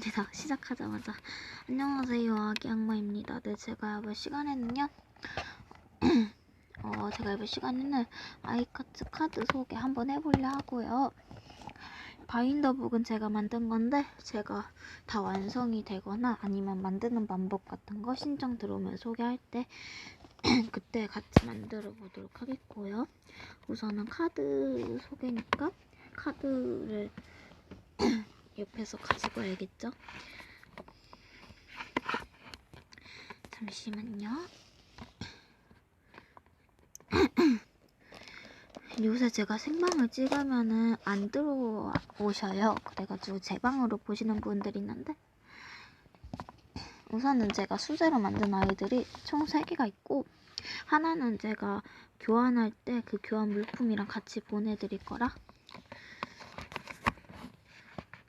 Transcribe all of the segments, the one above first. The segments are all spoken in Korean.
죄송합니다. 시작하자마자. 안녕하세요. 아기 악마입니다. 네, 제가 이번 시간에는요. 어, 제가 이번 시간에는 아이카츠 카드 소개 한번 해보려 하고요. 바인더북은 제가 만든 건데, 제가 다 완성이 되거나 아니면 만드는 방법 같은 거 신청 들어오면 소개할 때, 그때 같이 만들어 보도록 하겠고요. 우선은 카드 소개니까 카드를 옆에서 가지고 와야겠죠? 잠시만요. 요새 제가 생방을 찍으면은 안 들어오셔요. 그래가지고 제 방으로 보시는 분들이 있는데 우선은 제가 수제로 만든 아이들이 총 3개가 있고 하나는 제가 교환할 때 그 교환 물품이랑 같이 보내드릴 거라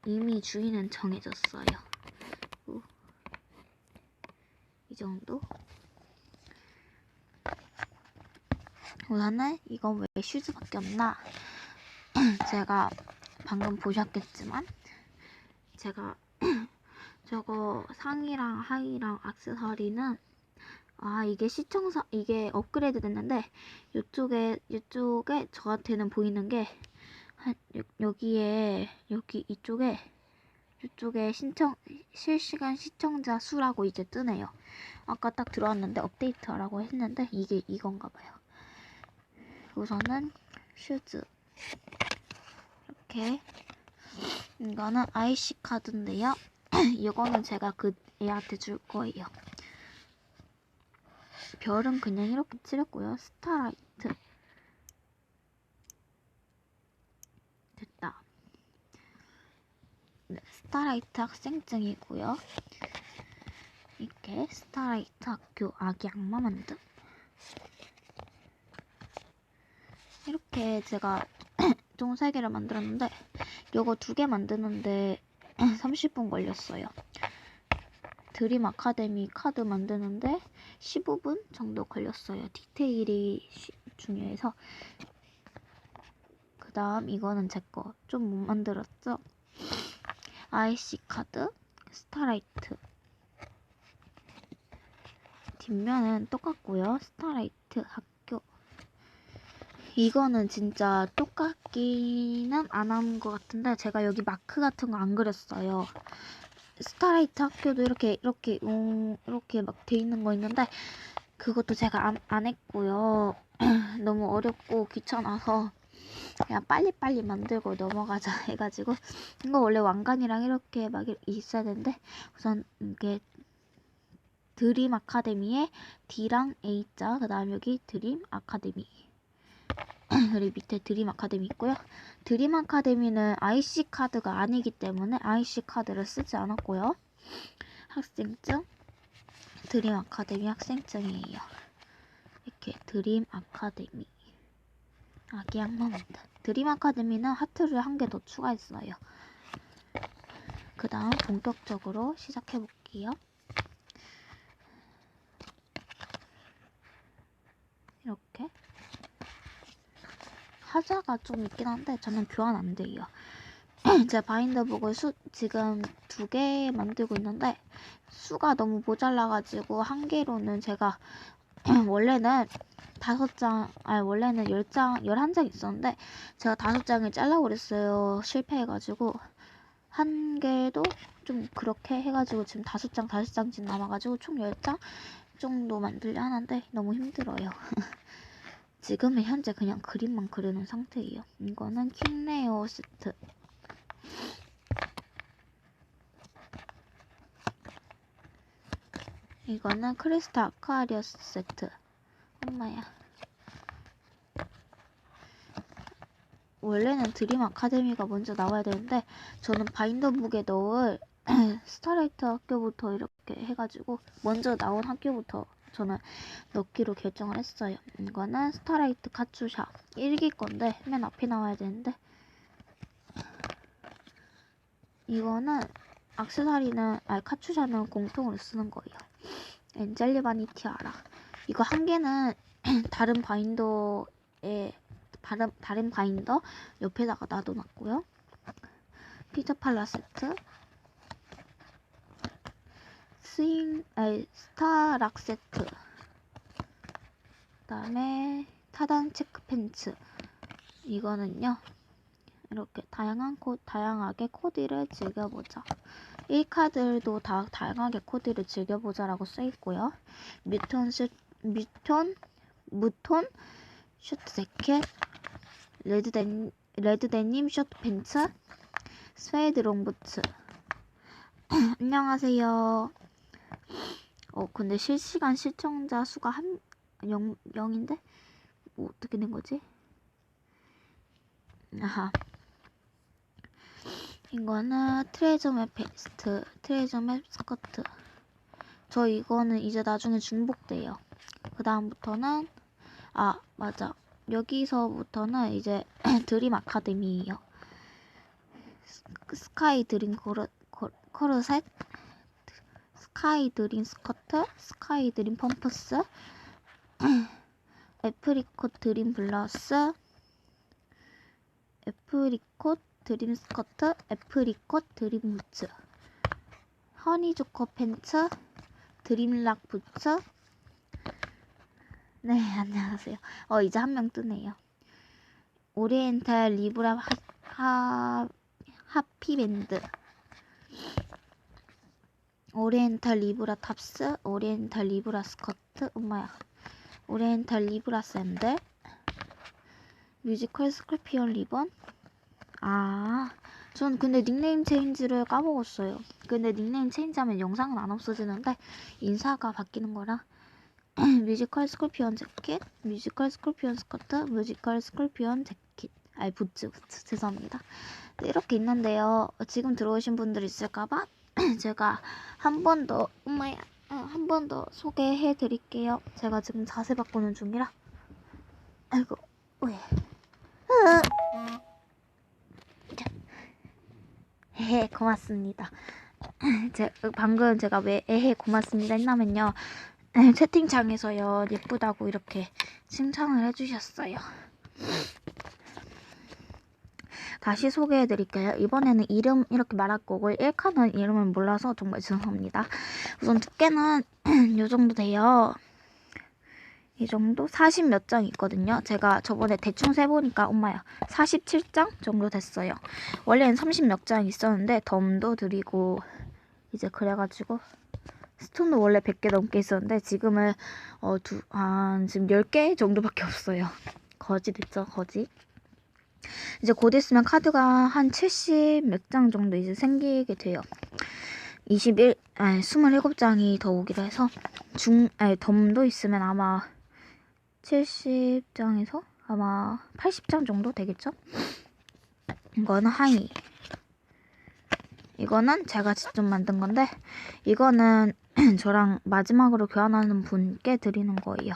이미 주인은 정해졌어요. 오. 이 정도? 우선은 이건 왜 슈즈밖에 없나? 제가 방금 보셨겠지만 제가 저거 상의랑 하의랑 악세사리는 아 이게 시청사 이게 업그레이드 됐는데 이쪽에 이쪽에 저한테는 보이는 게 한, 여, 여기에 여기 이쪽에 이쪽에 신청 실시간 시청자 수라고 이제 뜨네요. 아까 딱 들어왔는데 업데이트하라고 했는데 이게 이건가 봐요. 우선은 슈즈 이렇게 이거는 IC 카드인데요. 이거는 제가 그 애한테 줄 거예요. 별은 그냥 이렇게 칠했고요. 스타라이트 됐다. 네, 스타라이트 학생증이고요. 이렇게 스타라이트 학교 아기 악마 만듦. 이렇게 제가 총 3개를 만들었는데 이거 두 개 만드는데 30분 걸렸어요. 드림 아카데미 카드 만드는데 15분 정도 걸렸어요. 디테일이 중요해서 그 다음 이거는 제 거 좀 못 만들었죠? IC 카드, 스타라이트 뒷면은 똑같고요. 스타라이트 학교 이거는 진짜 똑같기는 안 한 것 같은데 제가 여기 마크 같은 거 안 그렸어요. 스타라이트 학교도 이렇게 이렇게 음, 이렇게 막 돼 있는 거 있는데 그것도 제가 안, 안 했고요. 너무 어렵고 귀찮아서 그냥 빨리빨리 만들고 넘어가자 해가지고 이거 원래 왕관이랑 이렇게 막 있어야 되는데 우선 이게 드림 아카데미에 D랑 A자 그 다음 여기 드림 아카데미. 그리고 밑에 드림 아카데미 있고요. 드림 아카데미는 IC 카드가 아니기 때문에 IC 카드를 쓰지 않았고요. 학생증 드림 아카데미 학생증이에요. 이렇게 드림 아카데미 아기 악마입니다. 드림 아카데미는 하트를 한 개 더 추가했어요. 그 다음 본격적으로 시작해 볼게요. 이렇게 하자가 좀 있긴 한데 저는 교환 안 돼요. 제 바인더북을 수 지금 두 개 만들고 있는데 수가 너무 모자라가지고 한 개로는 제가 원래는 다섯 장, 아니 원래는 열 장, 열한 장 있었는데 제가 다섯 장을 잘라버렸어요. 실패해가지고 한 개도 좀 그렇게 해가지고 지금 다섯 장, 다섯 장쯤 남아가지고 총 열 장 정도 만들려 하는데 너무 힘들어요. 지금은 현재 그냥 그림만 그리는 상태예요. 이거는 킹레오 세트. 이거는 크리스탈 아쿠아리어스 세트. 엄마야. 원래는 드림 아카데미가 먼저 나와야 되는데 저는 바인더북에 넣을 스타라이트 학교부터 이렇게 해가지고 먼저 나온 학교부터 저는 넣기로 결정을 했어요. 이거는 스타라이트 카츄샤 1기 건데 맨 앞에 나와야 되는데 이거는 악세사리는 아니 카츄샤는 공통으로 쓰는 거예요. 엔젤리 바니 티 아라 이거 한 개는 다른 바인더에 다른, 다른 바인더 옆에다가 놔둬놨고요. 피터 팔라 세트 스윙, 아니, 스타 락 세트. 그 다음에 타단 체크 팬츠. 이거는요. 이렇게 다양한 코, 다양하게 코디를 즐겨보자. 이 카드도 다 다양하게 코디를 즐겨보자 라고 써 있고요. 뮤톤 슈, 뮤톤, 무톤, 슈트 재킷, 레드 덴, 레드 데님 셔츠 팬츠, 스웨이드 롱부츠. 안녕하세요. 어, 근데 실시간 시청자 수가 한, 0, 0인데? 뭐 어떻게 된 거지? 아하. 이거는 트레저맵 베스트, 트레저맵 스커트. 저 이거는 이제 나중에 중복돼요. 그 다음부터는, 아, 맞아. 여기서부터는 이제 드림 아카데미예요. 스- 스카이 드림 코르셋, 스카이 드림 스커트, 스카이 드림 펌프스, 애프리콧 드림 블라우스, 애프리콧 드림 스커트, 애프리콧 드림 부츠, 허니조커 팬츠, 드림락 부츠. 네, 안녕하세요. 어, 이제 한 명 뜨네요. 오리엔탈 리브라 하, 하, 하피밴드. 오리엔탈 리브라 탑스, 오리엔탈 리브라 스커트, 엄마야. 오리엔탈 리브라 샌들, 뮤지컬 스콜피온 리본. 아, 전 근데 닉네임 체인지를 까먹었어요. 근데 닉네임 체인지하면 영상은 안 없어지는데 인사가 바뀌는 거라. 뮤지컬 스콜피온 재킷, 뮤지컬 스콜피온 스커트, 뮤지컬 스콜피온 재킷. 아이 부츠 부츠 죄송합니다. 네, 이렇게 있는데요. 지금 들어오신 분들 있을까봐 제가 한 번 더 엄마야 한 번 더 소개해 드릴게요. 제가 지금 자세 바꾸는 중이라. 아이고 왜? 헤헤 고맙습니다. 제, 방금 제가 왜 에헤 고맙습니다 했냐면요. 채팅창에서요 예쁘다고 이렇게 칭찬을 해주셨어요. 다시 소개해 드릴게요. 이번에는 이름 이렇게 말할 거고 1칸은 이름을 몰라서 정말 죄송합니다. 우선 두께는 이 정도 돼요. 이 정도 40 몇 장 있거든요. 제가 저번에 대충 세보니까 엄마야 47장 정도 됐어요. 원래는 30 몇 장 있었는데 덤도 드리고 이제 그래가지고 스톤도 원래 100개 넘게 있었는데 지금은 어, 두, 한 지금 10개 정도밖에 없어요. 거지 됐죠, 거지. 이제 곧 있으면 카드가 한 70 몇 장 정도 이제 생기게 돼요. 21, 아니 27장이 더 오기로 해서 중, 아니 덤도 있으면 아마 70장에서 아마 80장 정도 되겠죠? 이거는 하이. 이거는 제가 직접 만든 건데 이거는 저랑 마지막으로 교환하는 분께 드리는 거예요.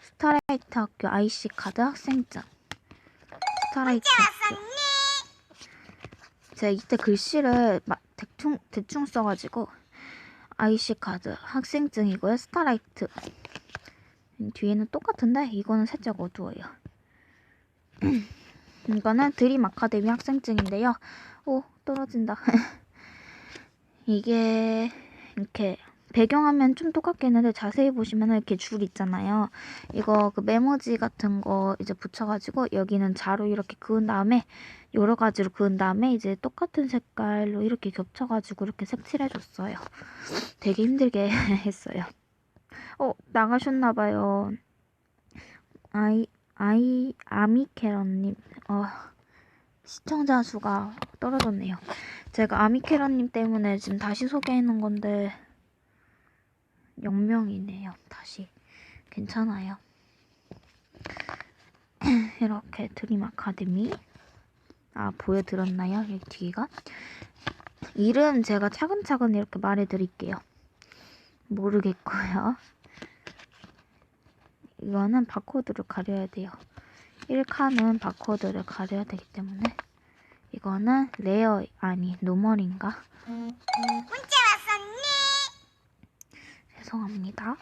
스타라이트 학교 IC 카드 학생증. 스타라이트 학교. 제가 이때 글씨를 막 대충 대충 써가지고 IC 카드 학생증 이고요. 스타라이트. 뒤에는 똑같은데 이거는 살짝 어두워요. 이거는 드림 아카데미 학생증인데요. 오 떨어진다. 이게 이렇게 배경화면 좀 똑같게 했는데 자세히 보시면 이렇게 줄 있잖아요. 이거 그 메모지 같은 거 이제 붙여가지고 여기는 자로 이렇게 그은 다음에 여러 가지로 그은 다음에 이제 똑같은 색깔로 이렇게 겹쳐가지고 이렇게 색칠해줬어요. 되게 힘들게 했어요. 어 나가셨나봐요. 아이 아이 아미캐런님 어 시청자 수가 떨어졌네요. 제가 아미캐런님 때문에 지금 다시 소개해놓은 건데 0명이네요. 다시 괜찮아요. 이렇게 드림 아카데미 아 보여드렸나요? 여기 뒤가 이름 제가 차근차근 이렇게 말해드릴게요. 모르겠고요. 이거는 바코드를 가려야 돼요. 1칸은 바코드를 가려야 되기 때문에 이거는 레어 아니 노멀인가? 문자 왔었니? 죄송합니다.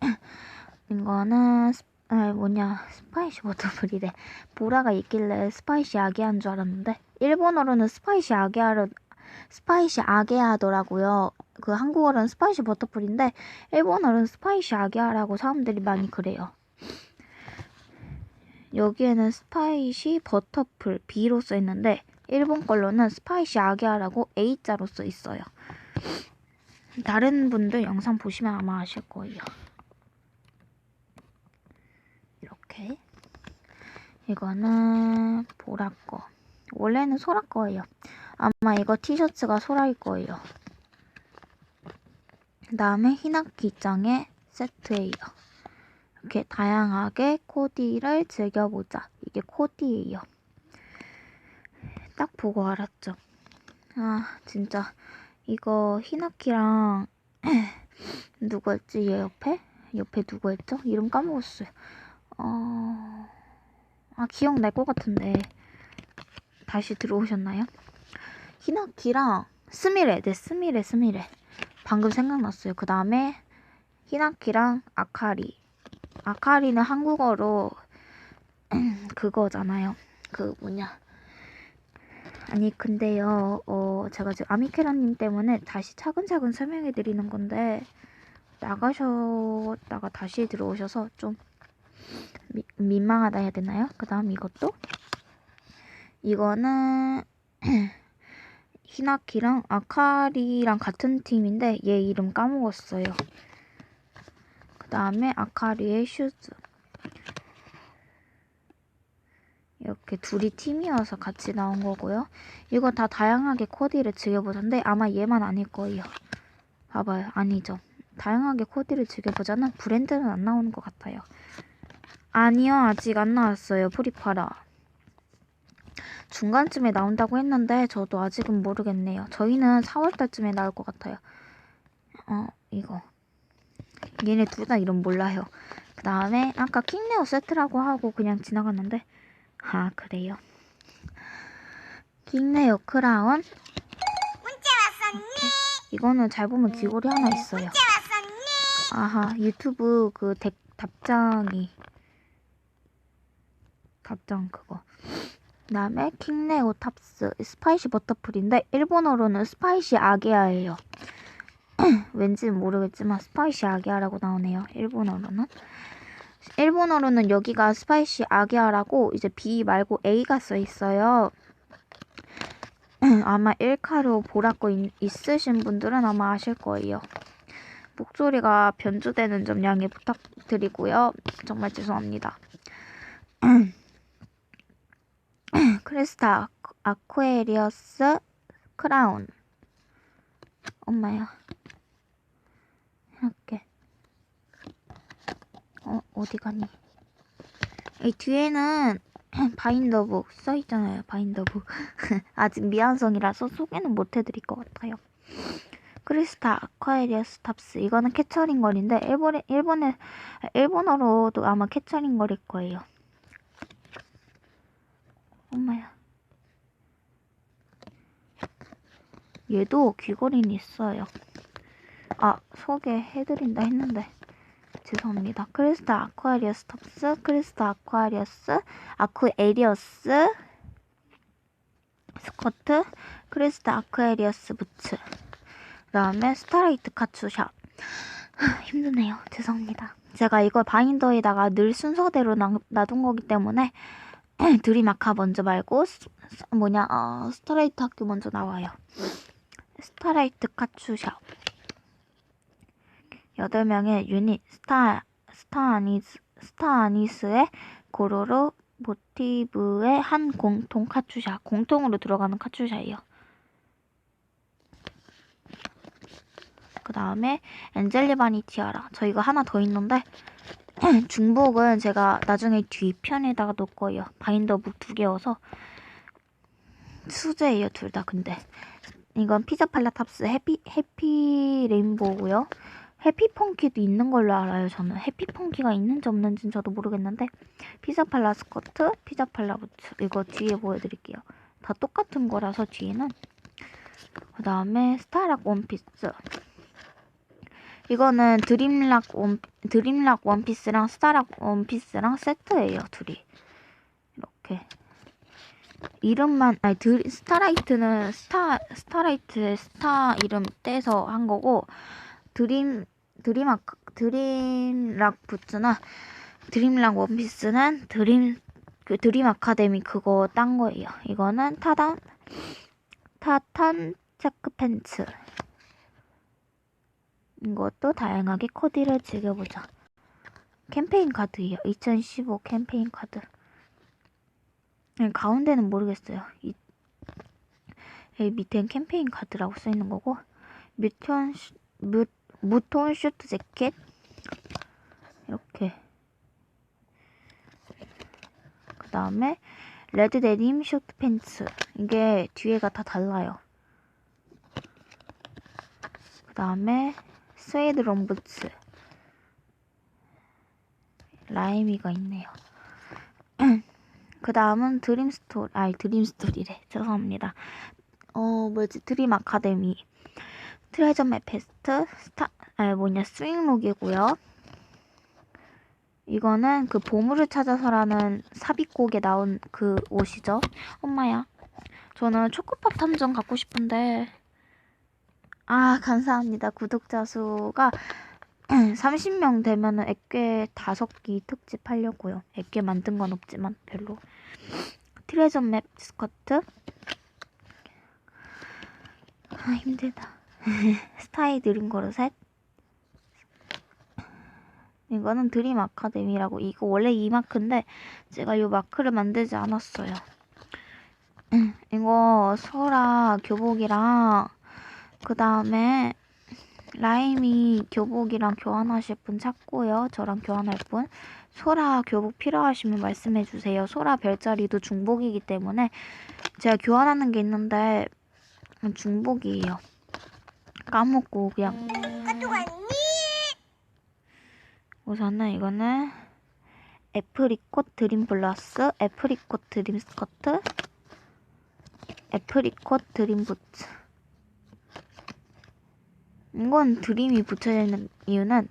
이거는 스, 아, 뭐냐 스파이시 워터블이래. 보라가 있길래 스파이시 아기한 줄 알았는데 일본어로는 스파이시 아기아를 스파이시 아게하더라고요. 그 한국어로는 스파이시 버터풀인데 일본어로는 스파이시 아게하라고 사람들이 많이 그래요. 여기에는 스파이시 버터풀 B로 써 있는데 일본 걸로는 스파이시 아게하라고 A자로 써 있어요. 다른 분들 영상 보시면 아마 아실 거예요. 이렇게 이거는 보라 거. 원래는 소라 거예요. 아마 이거 티셔츠가 소라일 거예요. 그 다음에 흰학기장의 세트예요. 이렇게 다양하게 코디를 즐겨보자. 이게 코디예요. 딱 보고 알았죠. 아 진짜 이거 흰학기랑 누구였지 얘 옆에? 옆에 누구였죠? 이름 까먹었어요. 어... 아 기억날 것 같은데 다시 들어오셨나요? 히나키랑 스미레, 네 스미레 스미레 방금 생각났어요. 그 다음에 히나키랑 아카리 아카리는 한국어로 그거잖아요. 그 뭐냐 아니 근데요 어 제가 지금 아미케라 님 때문에 다시 차근차근 설명해 드리는 건데 나가셨다가 다시 들어오셔서 좀 미, 민망하다 해야 되나요? 그 다음 이것도 이거는 히나키랑 아카리랑 같은 팀인데 얘 이름 까먹었어요. 그 다음에 아카리의 슈즈 이렇게 둘이 팀이어서 같이 나온 거고요. 이거 다 다양하게 코디를 즐겨보자는데 아마 얘만 아닐 거예요. 봐봐요. 아니죠. 다양하게 코디를 즐겨보자는 브랜드는 안 나오는 것 같아요. 아니요. 아직 안 나왔어요. 프리파라. 중간쯤에 나온다고 했는데 저도 아직은 모르겠네요. 저희는 4월달쯤에 나올 것 같아요. 어, 이거. 얘네 둘 다 이름 몰라요. 그 다음에 아까 킹네오 세트라고 하고 그냥 지나갔는데 아 그래요. 킹네오 크라운 문자 왔었니? 이거는 잘 보면 귀걸이 하나 있어요. 문자 왔었니? 아하 유튜브 그 덱, 답장이 답장 그거 그 다음에 킹네오 탑스 스파이시 버터풀인데 일본어로는 스파이시 아게아예요 왠지는 모르겠지만 스파이시 아게아라고 나오네요 일본어로는 일본어로는 여기가 스파이시 아게아라고 이제 B 말고 A가 써 있어요 아마 1카로 보라고 있- 있으신 분들은 아마 아실 거예요 목소리가 변조되는 점 양해 부탁드리고요. 정말 죄송합니다. 크리스타 아쿠- 아쿠에리어스 크라운. 엄마야. 이렇게. 어, 어디 가니? 이 뒤에는 바인더북 써 있잖아요. 바인더북. 아직 미완성이라서 소개는 못 해드릴 것 같아요. 크리스타 아쿠아리어스 탑스 이거는 캐처링 걸인데 일본에 일본에 일본어로도 아마 캐처링 걸일 거예요. 엄마야. 얘도 귀걸이는 있어요. 아 소개해드린다 했는데 죄송합니다. 크리스타 아쿠아리어스 탑스, 크리스타 아쿠아리어스, 아쿠에리어스 스커트, 크리스타 아쿠에리어스 부츠. 그 다음에 스타라이트 카츠샵 힘드네요 죄송합니다 제가 이걸 바인더에다가 늘 순서대로 놔, 놔둔 거기 때문에 드림아카 먼저 말고 스- 스- 뭐냐 어, 스타라이트 학교 먼저 나와요 스타라이트 카츠샵 8명의 유닛 스타 스타 아니스 스타 아니스의 고로로 모티브의 한 공통 카츠샵 공통으로 들어가는 카츠샵이에요 그 다음에 엔젤리바니 티아라. 저 이거 하나 더 있는데 중복은 제가 나중에 뒤편에다가 놓을 거예요. 바인더북 두 개여서 수제예요 둘 다 근데 이건 피자 팔라 탑스 해피 해피 레인보우고요. 해피 펑키도 있는 걸로 알아요. 저는 해피 펑키가 있는지 없는지는 저도 모르겠는데 피자 팔라 스커트, 피자 팔라 부츠 이거 뒤에 보여드릴게요. 다 똑같은 거라서 뒤에는 그 다음에 스타락 원피스 이거는 드림락 원 드림락 원피스랑 스타락 원피스랑 세트예요 둘이 이렇게 이름만 아니 드, 스타라이트는 스타 스타라이트의 스타 이름 떼서 한 거고 드림 드림아 드림락 부츠나 드림락 원피스는 드림 그 드림 아카데미 그거 딴 거예요. 이거는 타단 타탄 체크 팬츠. 이것도 다양하게 코디를 즐겨보자. 캠페인 카드예요. 2015 캠페인 카드. 네, 가운데는 모르겠어요. 이, 밑엔 캠페인 카드라고 써 있는 거고 슈- 뮤, 무톤 슈트 재킷 이렇게 그 다음에 레드 데님 쇼트 팬츠 이게 뒤에가 다 달라요. 그 다음에 스웨이드 롱부츠 라이미가 있네요. 그 다음은 드림 스토리, 아니 드림 스토리래. 죄송합니다. 어 뭐지 드림 아카데미 트레저 맵 페스트 스타, 아니 뭐냐 스윙록이고요. 이거는 그 보물을 찾아서라는 삽입곡에 나온 그 옷이죠. 엄마야. 저는 초코팝 탐정 갖고 싶은데 아 감사합니다. 구독자 수가 30명 되면은 액괴 5기 특집 하려고요. 액괴 만든 건 없지만 별로. 트레저 맵 스커트. 아 힘들다. 스타일 드림 거르셋. 이거는 드림 아카데미라고 이거 원래 이 마크인데 제가 이 마크를 만들지 않았어요. 이거 소라 교복이랑 그 다음에 라임이 교복이랑 교환하실 분 찾고요. 저랑 교환할 분. 소라 교복 필요하시면 말씀해 주세요. 소라 별자리도 중복이기 때문에 제가 교환하는 게 있는데 중복이에요. 까먹고 그냥. 까똑 왔니? 우선은 이거는 애프리콧 드림 플러스 애프리콧 드림 스커트 애프리콧 드림 부츠. 이건 드림이 붙여져 있는 이유는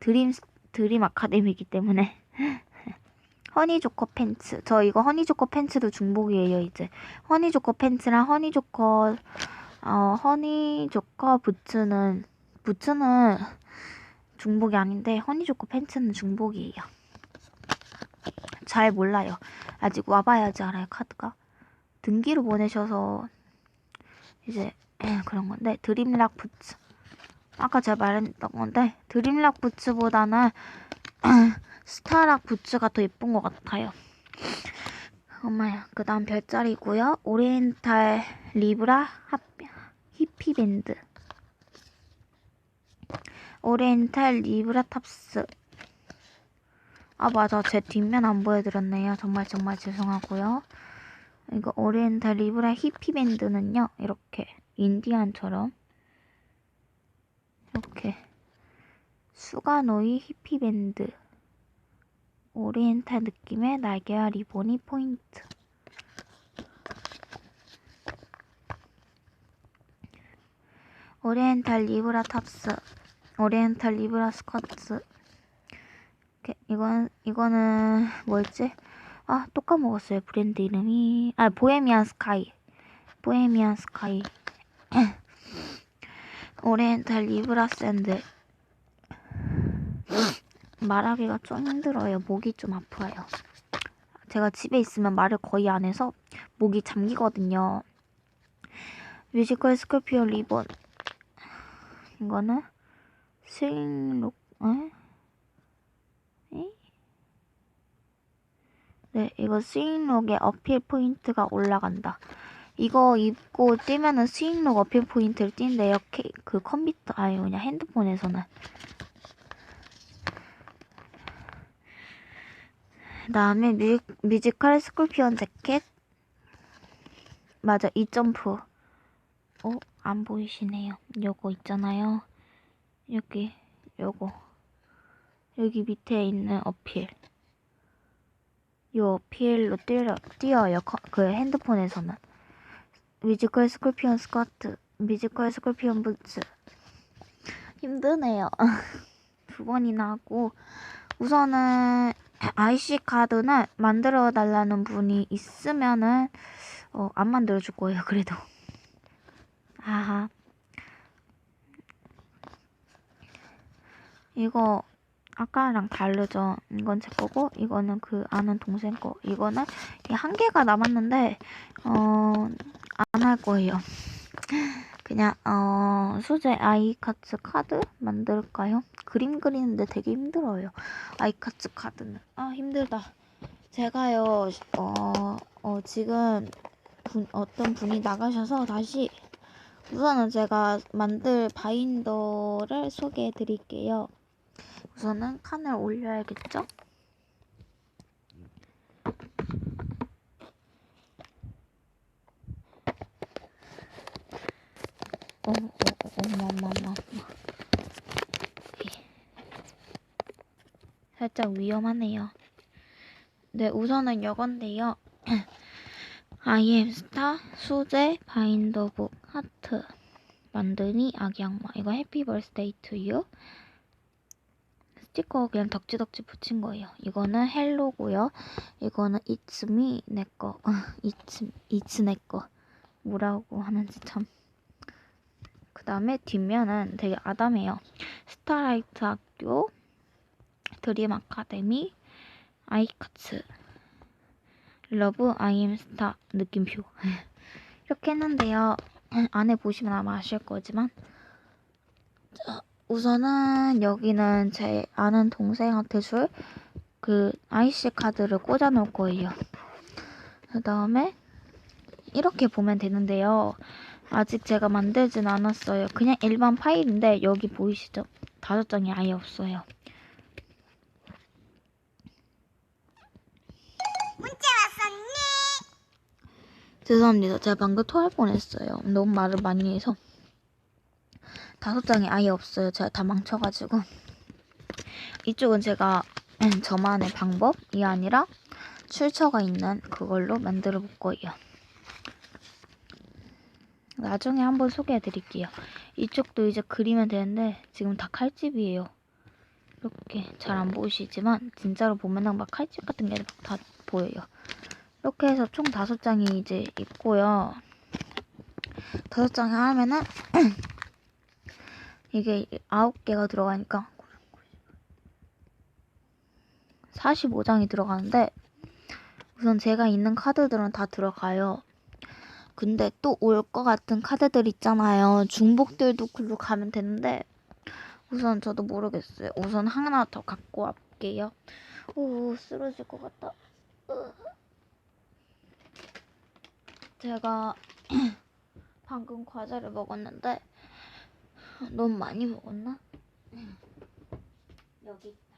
드림 드림 아카데미이기 때문에. 허니조커 팬츠. 저 이거 허니조커 팬츠도 중복이에요 이제. 허니조커 팬츠랑 허니조커 어 허니 조커 부츠는 부츠는 중복이 아닌데 허니 조커 팬츠는 중복이에요. 잘 몰라요. 아직 와봐야지 알아요 카드가. 등기로 보내셔서 이제 에, 그런 건데 드림락 부츠. 아까 제가 말했던 건데 드림락 부츠보다는 스타락 부츠가 더 예쁜 것 같아요. 엄마야. 그 다음 별자리고요. 오리엔탈 리브라 핫, 히피밴드. 오리엔탈 리브라 탑스. 아 맞아 제 뒷면 안 보여드렸네요. 정말 정말 죄송하고요. 이거 오리엔탈 리브라 히피밴드는요. 이렇게 인디안처럼 이렇게 수가노이 히피밴드 오리엔탈 느낌의 날개와 리본이 포인트. 오리엔탈 리브라 탑스, 오리엔탈 리브라 스커트. 이건 이거는 뭐였지? 아, 또 까먹었어요. 브랜드 이름이 아, 보헤미안 스카이. 보헤미안 스카이. 오리엔탈 리브라 샌드. 말하기가 좀 힘들어요. 목이 좀 아파요. 제가 집에 있으면 말을 거의 안 해서 목이 잠기거든요. 뮤지컬 스corpio 리본. 이거는 스윙룩, 에? 에? 네, 이거 스윙룩의 어필 포인트가 올라간다. 이거 입고 뛰면은 스윙룩 어필 포인트를 띈대요. 케- 그 컴퓨터, 아니, 그냥 핸드폰에서는. 그 다음에 뮤, 뮤지컬 스콜피온 재킷. 맞아, 이 점프. 어, 안 보이시네요. 요거 있잖아요. 여기, 요거. 여기 밑에 있는 어필. 요 어필로 뛰어, 뛰어요. 커- 그 핸드폰에서는. 뮤지컬 스콜피온 스커트. 뮤지컬 스콜피온 부츠. 힘드네요. 두 번이나 하고 우선은 IC 카드는 만들어 달라는 분이 있으면은 어, 안 만들어 줄 거예요. 그래도. 아하. 이거 아까랑 다르죠. 이건 제 거고 이거는 그 아는 동생 거. 이거는 이한 개가 남았는데 어 안 할 거예요. 그냥 어 소재 아이카츠 카드 만들까요? 그림 그리는데 되게 힘들어요. 아이카츠 카드는 아 힘들다. 제가요 어, 어 지금 분, 어떤 분이 나가셔서 다시 우선은 제가 만들 바인더를 소개해 드릴게요. 우선은 칸을 올려야겠죠? 어, 어, 어, 어머, 어머. 살짝 위험하네요. 네, 우선은 am star, 소재, 바인더북, 만드니, 아기양마. 이거 해피 벌스데이 투 유. 스티커 그냥 덕지덕지 붙인 거예요. 이거는 헬로고요. 이거는 it's me, 내 거. it's, it's 내 거. 뭐라고 하는지 참. 그 다음에 뒷면은 되게 아담해요. 스타라이트 학교, 드림 아카데미, 아이카츠, 러브 아이엠 스타 느낌표. 이렇게 했는데요. 안에 보시면 아마 아실 거지만 자, 우선은 여기는 제 아는 동생한테 줄 그 IC 카드를 꽂아 놓을 거예요. 그 다음에 이렇게 보면 되는데요. 아직 제가 만들진 않았어요. 그냥 일반 파일인데 여기 보이시죠? 다섯 장이 아예 없어요. 문자 왔었니? 죄송합니다. 제가 방금 토할 뻔했어요. 너무 말을 많이 해서. 다섯 장이 아예 없어요. 제가 다 망쳐가지고. 이쪽은 제가 음, 저만의 방법이 아니라 출처가 있는 그걸로 만들어 볼 거예요. 나중에 한번 소개해 드릴게요. 이쪽도 이제 그리면 되는데 지금 다 칼집이에요. 이렇게 잘 안 보이시지만 진짜로 보면은 막 칼집 같은 게 다 보여요. 이렇게 해서 총 다섯 장이 이제 있고요. 다섯 장이 하면은 이게 아홉 개가 들어가니까 45장이 들어가는데 우선 제가 있는 카드들은 다 들어가요. 근데 또 올 것 같은 카드들 있잖아요. 중복들도 글로 가면 되는데 우선 저도 모르겠어요. 우선 하나 더 갖고 왔게요. 오 쓰러질 것 같다. 으. 제가 방금 과자를 먹었는데 너무 많이 먹었나? 여기 있다.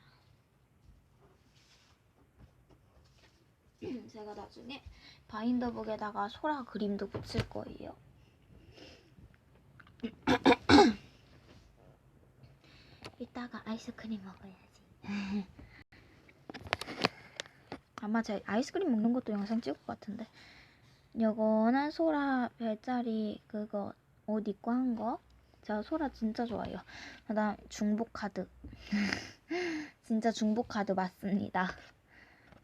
제가 나중에 바인더북에다가 소라 그림도 붙일 거예요. 이따가 아이스크림 먹어야지. 아마 제 아이스크림 먹는 것도 영상 찍을 것 같은데. 요거는 소라 별자리 그거 옷 입고 한 거. 제가 소라 진짜 좋아해요. 그다음 중복 카드. 진짜 중복 카드 맞습니다.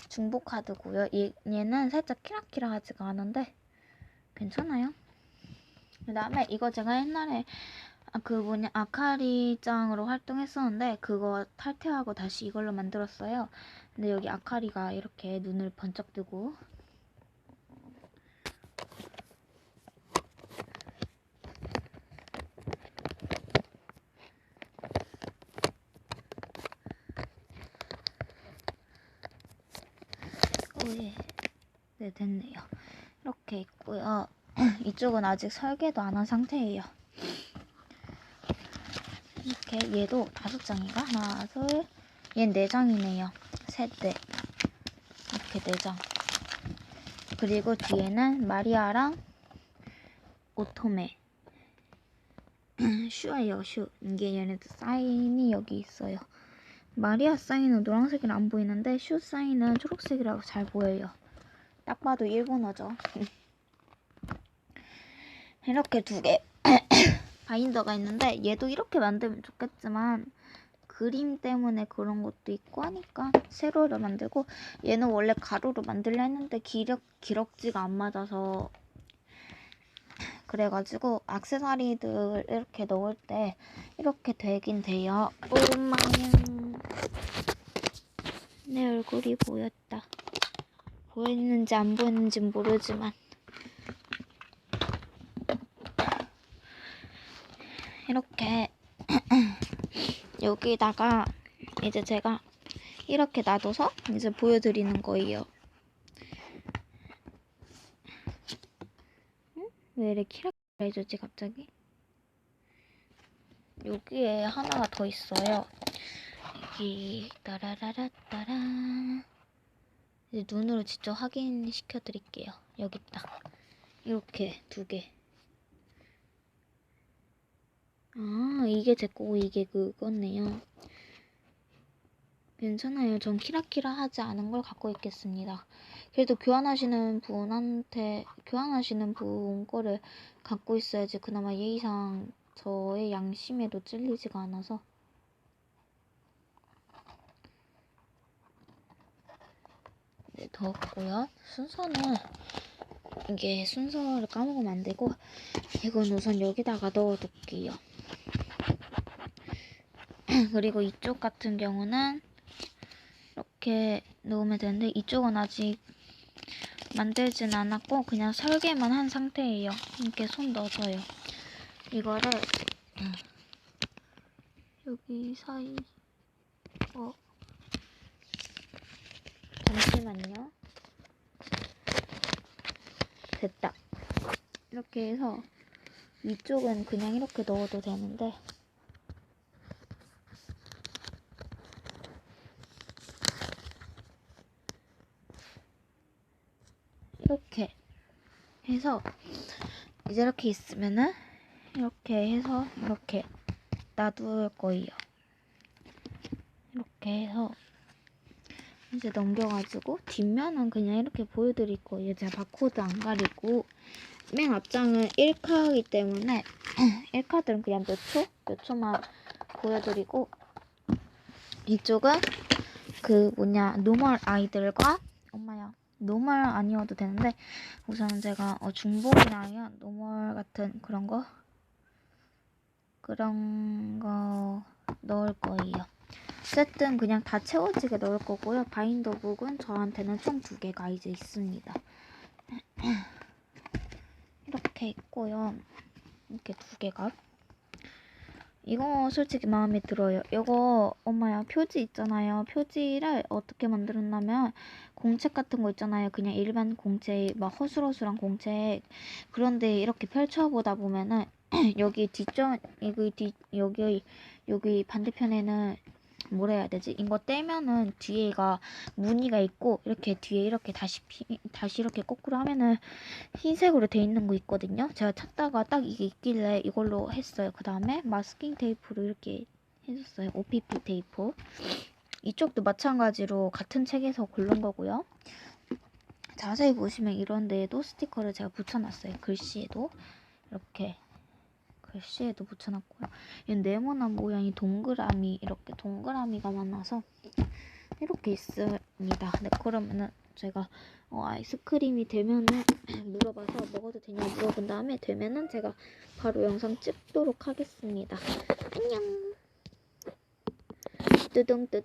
중복 카드고요. 얘, 얘는 살짝 키락키락하지가 않은데 괜찮아요. 그다음에 이거 제가 옛날에 아, 그 뭐냐 아카리짱으로 활동했었는데 그거 탈퇴하고 다시 이걸로 만들었어요. 근데 여기 아카리가 이렇게 눈을 번쩍 뜨고 오예 네 됐네요. 이렇게 있고요. 이쪽은 아직 설계도 안 한 상태예요. 이렇게 얘도 다섯 장인가? 하나, 둘, 얘는 네 장이네요. 셋, 넷. 이렇게 네 장. 그리고 뒤에는 마리아랑 오토메. 슈예요, 슈. 이게 얘네들 사인이 여기 있어요. 마리아 사인은 노란색이라 안 보이는데 슈 사인은 초록색이라고 잘 보여요. 딱 봐도 일본어죠. 이렇게 두 개 바인더가 있는데 얘도 이렇게 만들면 좋겠지만 그림 때문에 그런 것도 있고 하니까 세로로 만들고 얘는 원래 가로로 만들려 했는데 기력 기럭지가 안 맞아서 그래가지고 악세사리들 이렇게 넣을 때 이렇게 되긴 돼요. 오마냥 내 얼굴이 보였다. 보였는지 안 보였는지 모르지만 이렇게 여기다가 이제 제가 이렇게 놔둬서 이제 보여드리는 거예요. 응? 왜 이렇게 키라키라 해주지 갑자기? 여기에 하나가 더 있어요. 여기 따라라라 따라 이제 눈으로 직접 확인시켜 드릴게요. 여기 있다. 이렇게 두 개. 아, 이게 제 거고 이게 그거네요. 괜찮아요. 전 키라키라 하지 않은 걸 갖고 있겠습니다. 그래도 교환하시는 분한테, 교환하시는 분 거를 갖고 있어야지 그나마 예의상 저의 양심에도 찔리지가 않아서. 넣었고요. 순서는 이게 순서를 까먹으면 안 되고 이건 우선 여기다가 넣어둘게요. 그리고 이쪽 같은 경우는 이렇게 넣으면 되는데 이쪽은 아직 만들진 않았고 그냥 설계만 한 상태예요. 이렇게 손 넣어줘요. 이거를 음, 여기 사이 어 잠시만요. 됐다. 이렇게 해서 위쪽은 그냥 이렇게 넣어도 되는데 이렇게 해서 이제 이렇게 있으면은 이렇게 해서 이렇게 놔둘 거예요. 이렇게 해서 이제 넘겨가지고 뒷면은 그냥 이렇게 보여드릴 거예요. 제가 바코드 안 가리고 맨 앞장은 1카이기 때문에 1카들은 그냥 몇 초? 몇 초만 보여드리고 이쪽은 그 뭐냐 노멀 아이들과 엄마야 노멀 아니어도 되는데 우선 제가 어, 중복이나 노멀 같은 그런 거 그런 거 넣을 거예요. 어쨌든 그냥 다 채워지게 넣을 거고요. 바인더 북은 저한테는 총 두 개가 이제 있습니다. 이렇게 있고요. 이렇게 두 개가. 이거 솔직히 마음에 들어요. 이거 엄마야 표지 있잖아요. 표지를 어떻게 만들었냐면 공책 같은 거 있잖아요. 그냥 일반 공책, 막 허술허술한 공책. 그런데 이렇게 펼쳐보다 보면은 여기 뒷전 여기 뒤 여기 여기 반대편에는 뭐라 해야 되지? 이거 떼면은 뒤에가 무늬가 있고 이렇게 뒤에 이렇게 다시 피, 다시 이렇게 거꾸로 하면은 흰색으로 돼 있는 거 있거든요. 제가 찾다가 딱 이게 있길래 이걸로 했어요. 그 다음에 마스킹 테이프로 이렇게 해줬어요. OPP 테이프. 이쪽도 마찬가지로 같은 책에서 고른 거고요. 자세히 보시면 이런 데에도 스티커를 제가 붙여놨어요. 글씨에도 이렇게 글씨에도 붙여놨고요. 얘 네모난 모양이 동그라미 이렇게 동그라미가 많아서 이렇게 있습니다. 네, 그러면은 제가 어, 아이스크림이 되면은 물어봐서 먹어도 되냐 물어본 다음에 되면은 제가 바로 영상 찍도록 하겠습니다. 안녕. 뚜둥뚜둥.